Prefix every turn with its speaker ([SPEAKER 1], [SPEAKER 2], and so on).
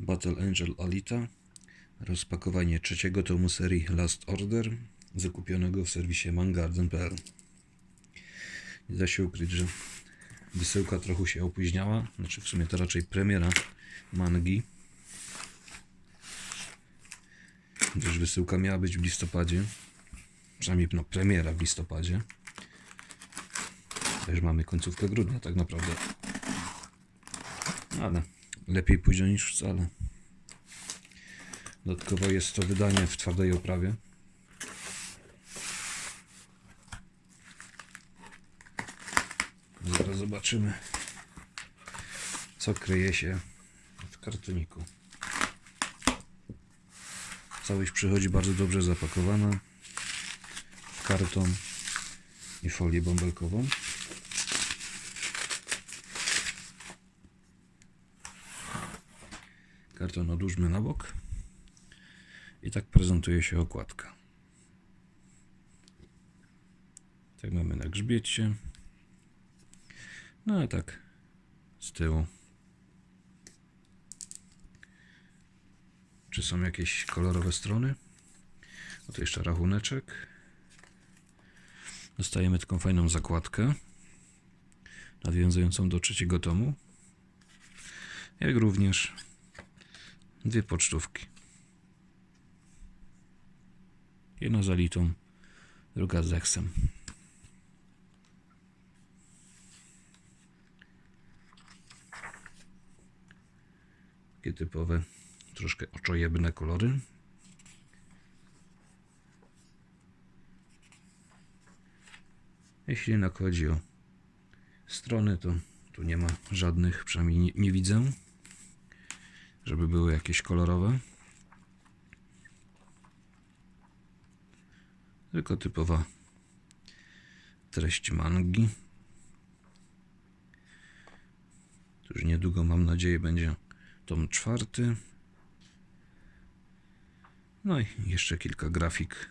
[SPEAKER 1] Battle Angel Alita. Rozpakowanie trzeciego tomu serii Last Order, zakupionego w serwisie mangarden.pl. Nie da się ukryć, że wysyłka trochę się opóźniała. Znaczy w sumie to raczej premiera mangi. Gdyż wysyłka miała być w listopadzie. Przynajmniej no, premiera w listopadzie. Też mamy końcówkę grudnia tak naprawdę. Ale lepiej późno niż wcale. Dodatkowo jest to wydanie w twardej oprawie. Zaraz zobaczymy, co kryje się w kartoniku. Całość przychodzi bardzo dobrze zapakowana w karton i folię bąbelkową. Karton odłóżmy na bok. I tak prezentuje się okładka. Tak mamy na grzbiecie. No a tak z tyłu. Czy są jakieś kolorowe strony? Oto jeszcze rachuneczek. Dostajemy taką fajną zakładkę nawiązującą do trzeciego tomu. Jak również dwie pocztówki. Jedna z Alitą, druga z Exem. Takie typowe, troszkę oczojebne kolory. Jeśli jednak chodzi o strony, to tu nie ma żadnych, przynajmniej nie, nie widzę, żeby były jakieś kolorowe. Tylko typowa treść mangi. Już niedługo, mam nadzieję, będzie tom czwarty. No i jeszcze kilka grafik.